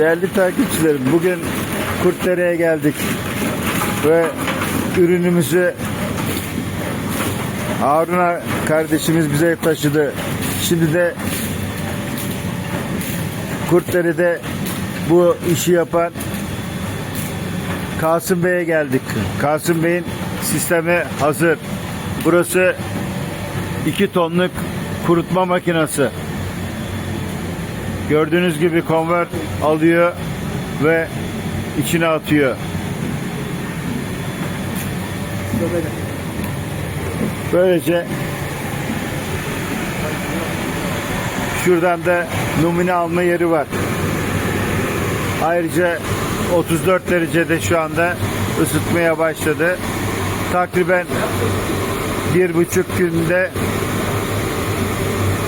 Değerli takipçilerim, bugün Kurtdere'ye geldik ve ürünümüzü Haruna kardeşimiz bize taşıdı. Şimdi de Kurtdere'de bu işi yapan Kasım Bey'e geldik. Kasım Bey'in sistemi hazır. Burası 2 tonluk kurutma makinesi. Gördüğünüz gibi konvert alıyor ve içine atıyor. Böylece şuradan da numune alma yeri var. Ayrıca 34 derecede şu anda ısıtmaya başladı. Takriben bir buçuk günde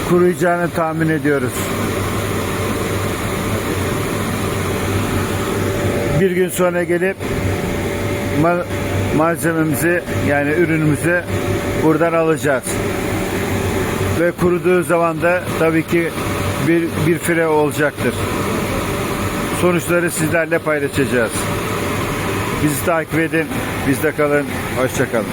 kuruyacağını tahmin ediyoruz. Bir gün sonra gelip ma- malzememizi yani ürünümüzü buradan alacağız. Ve kuruduğu zaman da tabii ki bir, bir fire olacaktır. Sonuçları sizlerle paylaşacağız. Bizi takip edin, bizde kalın, hoşça kalın.